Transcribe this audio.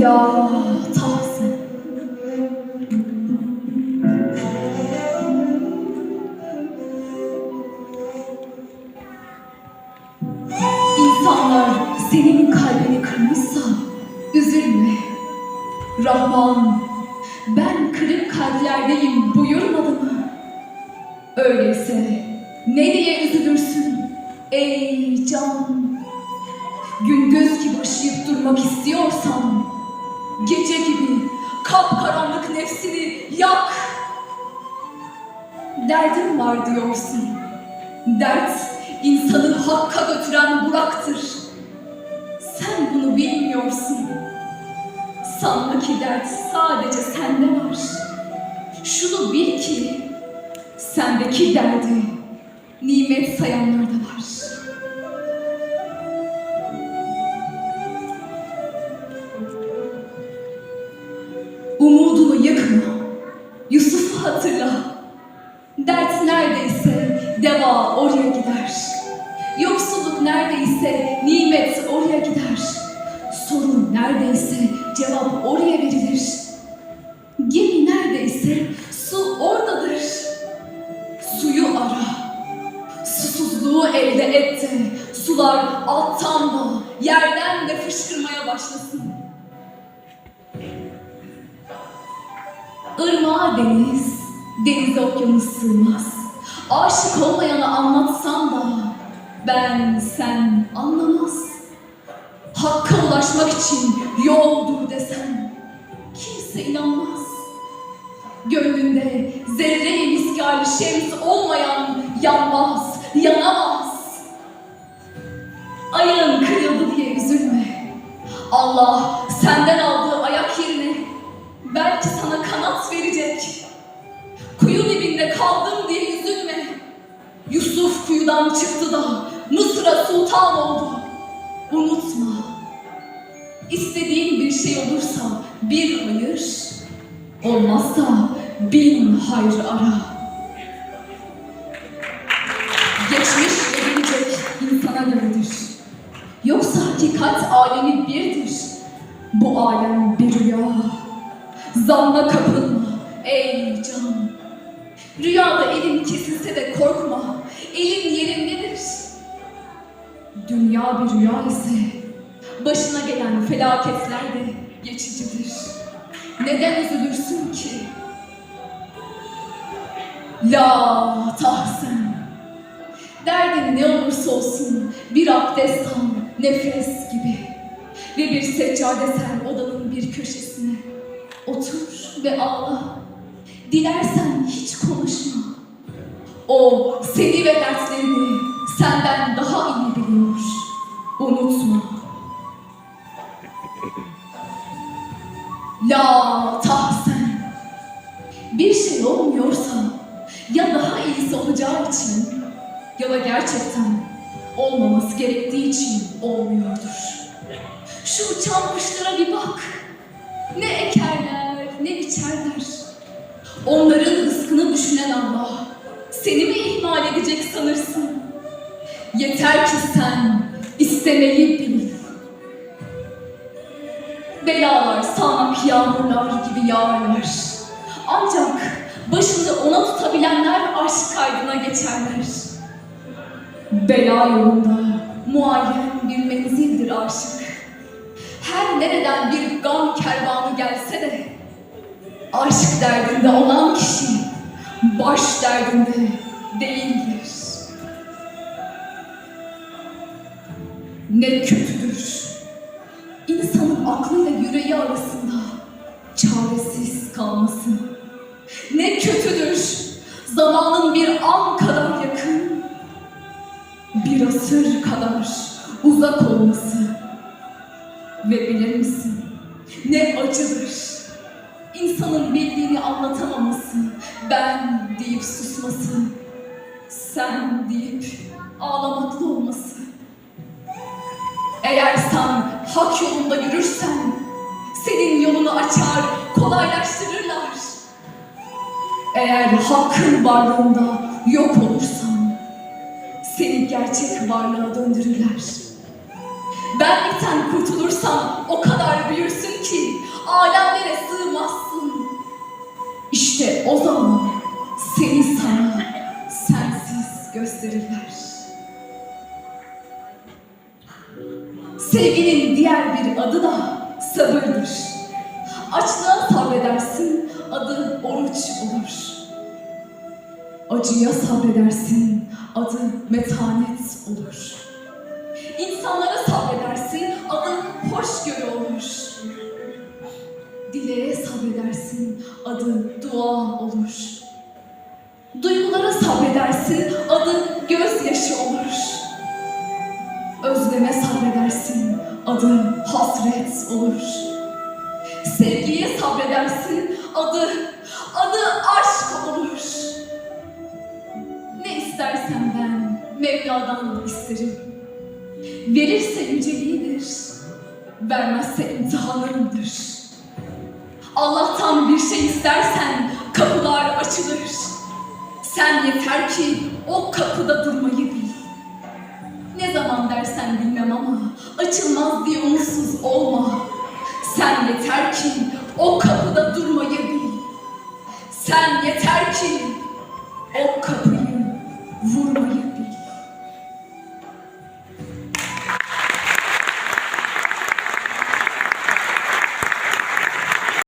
Ya Tahsin. İnsanlar senin kalbini kırmışsa üzülme. Rahman, ben kırık kalplerdeyim buyurmadı mı? Öyleyse ne diye üzülürsün ey can? Gündüz gibi ışıyıp durmak istiyorsan gece gibi kapkaranlık nefsini yak. Derdim var diyorsun. Dert insanı hakka götüren Burak'tır. Sen bunu bilmiyorsun. Sanma ki dert sadece sende var. Şunu bil ki sendeki derdi nimet sayanlar neredeyse nimet oraya gider. Sorun neredeyse cevap oraya verilir. Gemi neredeyse su oradadır. Suyu ara. Susuzluğu elde et sular alttan da yerden de fışkırmaya başlasın. Irmağa deniz, denize okyanus sığmaz. Aşık olmayanı anlatsam da ben sen anlamaz. Hakka ulaşmak için yoldur desem kimse inanmaz. Gönlünde zerre miskali şems olmayan yanmaz, yanamaz. Ayağın kırıldı diye üzülme. Allah senden aldığı ayak yerine belki sana kanat verecek. Kuyu dibinde kaldım diye üzülme. Yusuf kuyudan çıktı da Mısır'a sultan oldu. Unutma. İstediğin bir şey olursa bir hayır, olmazsa bin hayır ara. Geçmiş gelecek insana göredir. Yoksa hakikat alemi birdir. Bu alem bir rüya. Zanna kapılma ey can. Rüyada elin kesilse de korkma. Elin. Dünya bir rüya ise başına gelen felaketler de geçicidir. Neden üzülürsün ki? La tahsen. Derdin ne olursa olsun bir abdest al nefes gibi. Ve bir seccade ser odanın bir köşesine. Otur ve ağla. Dilersen hiç konuşma. O seni ve dertlerini senden daha iyi. Unutma. La tahsen. Bir şey olmuyorsa ya daha iyisi olacağı için ya da gerçekten olmaması gerektiği için olmuyordur. Şu uçan bir bak. Ne ekerler, ne biçerler. Onların rızkını düşünen Allah seni mi ihmal edecek sanırsın? Yeter ki sen istemeyi bil. Belalar sağanak yağmurlar gibi yağarlar. Ancak başını ona tutabilenler aşk kaydına geçerler. Bela yolunda muayyen bir menzildir aşık. Her nereden bir gam kervanı gelse de aşk derdinde olan kişi baş derdinde değildir. Ne kötüdür. İnsanın aklıyla yüreği arasında çaresiz kalması. Ne kötüdür. Zamanın bir an kadar yakın, bir asır kadar uzak olması. Ve bilir misin? Ne acıdır. İnsanın bildiğini anlatamaması, ben deyip susması, sen deyip ağlamaklı olması. Eğer sen hak yolunda yürürsen, senin yolunu açar, kolaylaştırırlar. Eğer hakkın varlığında yok olursan, seni gerçek varlığa döndürürler. Benlikten kurtulursan o kadar büyürsün ki alemlere sığmazsın. Sevginin diğer bir adı da sabırdır. Açlığa sabredersin, adı oruç olur. Acıya sabredersin, adı metanet olur. İnsanlara sabredersin, adı hoşgörü olur. Dileğe sabredersin, adı dua olur. Duygulara sabredersin, adı gözyaşı olur. Özleme sabredersin, adı hasret olur. Sevgiye sabredersin, adı, adı aşk olur. Ne istersen ben Mevla'dan isterim. Verirse yüceliğidir, vermezse imtihanımdır. Allah'tan bir şey istersen kapılar açılır. Sen yeter ki açılmaz diye umutsuz olma. Sen yeter ki o kapıda durmayı bil. Sen yeter ki o kapıyı vurmayı